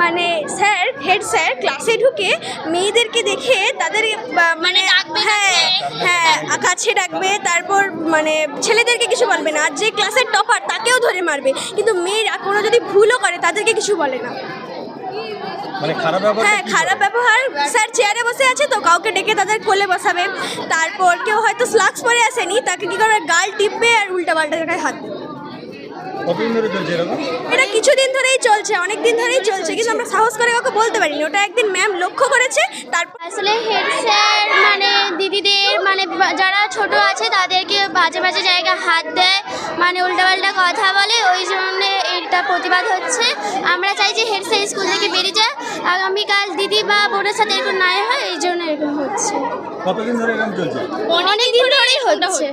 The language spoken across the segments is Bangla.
মানে স্যার হেড স্যার ক্লাসে ঢুকে মেয়েদেরকে দেখে তাদের মানে হ্যাঁ হ্যাঁ কাছে ডাকবে তারপর মানে ছেলেদেরকে কিছু বলবে না। আর যে ক্লাসের টপার তাকেও ধরে মারবে। কিন্তু মেয়েরা কোনো যদি ভুলও করে তাদেরকে কিছু বলে না। মানে খারাপ হ্যাঁ খারাপ ব্যবহার। স্যার চেয়ারে বসে আছে তো কাউকে ডেকে তাদের কোলে বসাবে। তারপর কেউ হয়তো স্লাক্স পরে আসেনি তাকে কি করবে? গাল টিপবে আর উল্টা পাল্টা জায়গায় হাত দেবে। কতদিন ধরে চলছে এরকম? এটা কিছুদিন ধরেই চলছে অনেক দিন ধরেই চলছে কিন্তু আমরা সাহস করে কাউকে বলতে পারিনি। ওটা একদিন ম্যাম লক্ষ্য করেছে তারপর আসলে হেড স্যার মানে দিদিদের মানে যারা ছোট আছে তাদেরকে বাজে বাজে জায়গায় হাত দেয় মানে উল্টাপাল্টা কথা বলে ওই জন্য এটা প্রতিবাদ হচ্ছে। আমরা চাই যে হেড স্যার স্কুল থেকে বেরিয়ে যায়। আগামীকাল দিদি বা বোনের সাথে এরকম নাই হয় এই জন্য এরকম হচ্ছে। কতদিন ধরে এরকম চলছে? অনেক দিন ধরেই হচ্ছে।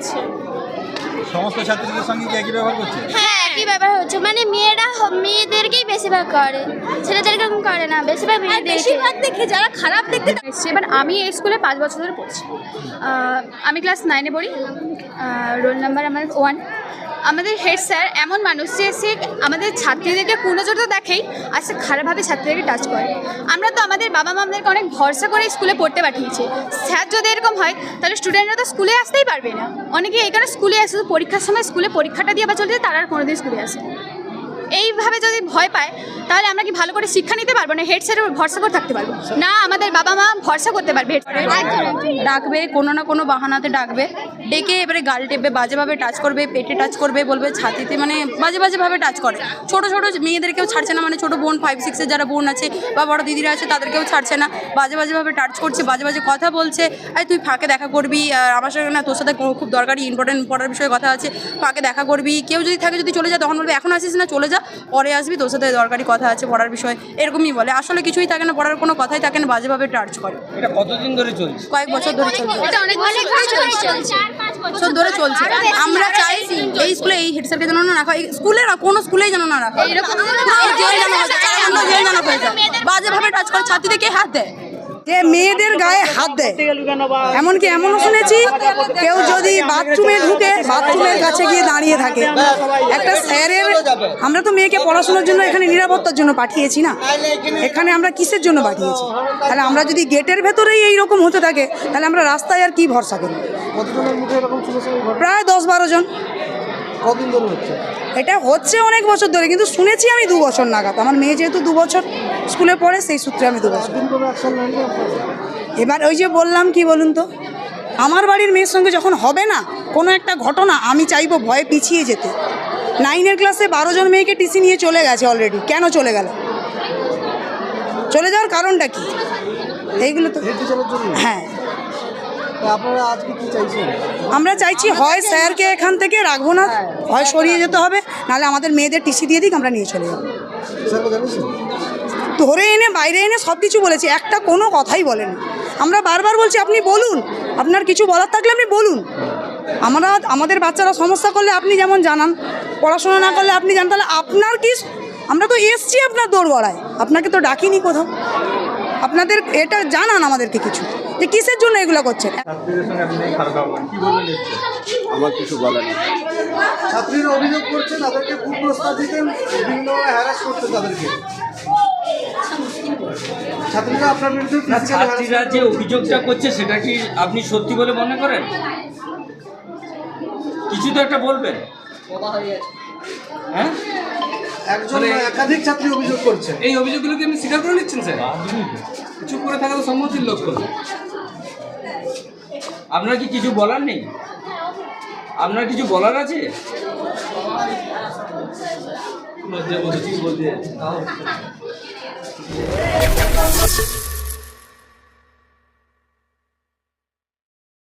সমস্ত ছাত্রীদের সঙ্গে কি একই ব্যবহার করছে? হ্যাঁ একই ব্যাপার হচ্ছে? মানে মেয়েরা মেয়েদেরকেই বেশিরভাগ করে। ছেলেদের কেমন করে না বেশিরভাগ বেশিরভাগ দেখে যারা খারাপ দেখতে এসছে এবার আমি এই স্কুলে পাঁচ বছর ধরে পড়ছি। আমি ক্লাস নাইনে পড়ি। রোল নাম্বার আমার ওয়ান আমাদের হেড স্যার এমন মানুষ যে সে আমাদের ছাত্রীদেরকে পূর্ণজোর তো দেখেই আর সে খারাপভাবে ছাত্রীদেরকে টাচ করে। আমরা তো আমাদের বাবা মামদেরকে অনেক ভরসা করে স্কুলে পড়তে পাঠিয়েছি। স্যার যদি এরকম হয়, তাহলে স্টুডেন্টরা তো স্কুলে আসতেই পারবে না। অনেকে এই কারণে স্কুলে আসে পরীক্ষার সময় স্কুলে পরীক্ষাটা দিয়ে বা চলছে তারা আর কোনোদিন স্কুলে আসে। এইভাবে যদি ভয় পায়, তাহলে আমরা কি ভালো করে শিক্ষা নিতে পারব? না হেড স্যারের ভরসা করে থাকতে পারব? না, আমাদের বাবা মা ভরসা করতে পারবে ডাকবে, কোনো না কোনো বাহানাতে ডাকবে। ডেকে এবারে গাল টেপবে বাজেভাবে টাচ করবে, পেটে টাচ করবে, বলবে ছাতিতে মানে বাজে বাজেভাবে টাচ করে। ছোট ছোট মেয়েদেরকেও ছাড়ছে না মানে ছোট বোন ফাইভ সিক্সের যারা বোন আছে বা বড় দিদিরা আছে, তাদেরকেও ছাড়ছে না। বাজে বাজেভাবে টাচ করছে, বাজে বাজে কথা বলছে। আর, তুই ফাঁকে দেখা করবি আমার সঙ্গে না, তোর সাথে খুব দরকারি ইম্পর্টেন্ট পড়ার বিষয়ে কথা আছে। ফাঁকে দেখা করবি। কেউ যদি থাকে, যদি চলে যায়, তখন বলবে, এখন আসিস না, চলে যা। পরে আসবি তোর সাথে দরকারি কথা আছে পড়ার বিষয়ে এরকমই বলে। আসলে কিছুই থাকে না পড়ার কোনো কথাই থাকে না বাজেভাবে টাচ করে। এটা কতদিন ধরে চলছে? কয়েক বছর ধরে চলছে। অনেক অনেক বছর চলছে। বছর ধরে চলছে। আমরা চাই এই স্কুলে এই হেড স্যারকে যেন না রাখা স্কুলে না কোনো স্কুলেই যেন না রাখা। জেল জেল হয়ে যায়। বাজেভাবে টাচ করে ছাত্রীদের কে হাত দেয়? যে মেয়েদের গায়ে হাত দেয়। এমনকি এমনও শুনেছি কেউ যদি বাথরুমে ঢুকে বাথরুমের কাছে গিয়ে দাঁড়িয়ে থাকে। একটা স্যারের আমরা তো মেয়েকে পড়াশোনার জন্য এখানে নিরাপত্তার জন্য পাঠিয়েছি না। এখানে আমরা কিসের জন্য পাঠিয়েছি? তাহলে আমরা যদি গেটের ভেতরেই এই রকম হতে থাকে তাহলে আমরা রাস্তায় আর কি ভরসা করি? প্রায় দশ বারো জন। এটা হচ্ছে অনেক বছর ধরে কিন্তু শুনেছি আমি দু বছর নাগাদ। আমার মেয়ে যেহেতু দু বছর স্কুলে পড়ে সেই সূত্রে আমি দু বছর। এবার ওই যে বললাম কি বলুন তো আমার বাড়ির মেয়ের সঙ্গে যখন হবে না কোনো একটা ঘটনা আমি চাইব ভয়ে পিছিয়ে যেতে। নাইনের ক্লাসে বারো জন মেয়েকে টিসি নিয়ে চলে গেছে অলরেডি কেন চলে গেল? চলে যাওয়ার কারণটা কি? এইগুলো তো হ্যাঁ। আমরা চাইছি হয় স্যারকে এখান থেকে রাখব না হয় সরিয়ে যেতে হবে নাহলে আমাদের মেয়েদের টিসি দিয়ে দিক আমরা নিয়ে চলে যাব। ধরে এনে বাইরে এনে সব কিছু বলেছি একটা কোনো কথাই বলেন। আমরা বারবার বলছি আপনি বলুন আপনার কিছু বলার থাকলে আপনি বলুন। আমরা আমাদের বাচ্চারা সমস্যা করলে আপনি যেমন জানান পড়াশোনা না করলে আপনি জানান তাহলে আপনার কি আমরা তো এসছি আপনার দৌড় গড়ায় আপনাকে তো ডাকিনি কোথাও। আপনাদের এটা জানান আমাদেরকে কিছু। যে কিসের জন্য এগুলো করছেন? আমার কিছু বলার নেই। ছাত্রীরা অভিযোগ করছে তাদেরকে কুপ্রস্তাব দিতেন বিভিন্ন হ্যারাস করতে তাদেরকে। ছাত্রীরা আপনার বিরুদ্ধে ছাত্রীরা যে অভিযোগটা করছে সেটা কি আপনি সত্যি বলে মনে করেন? কিছু তো একটা বলবেন। হ্যাঁ? একজন একাধিক ছাত্রী অভিযোগ করছে। এই অভিযোগগুলোকে আপনি স্বীকার করে নিচ্ছেন স্যার? চুপ করে থাকা তো সম্মতির লক্ষণ। আপনার কি কিছু বলার নেই? আপনার কিছু বলার আছে? লজ্জা বলছি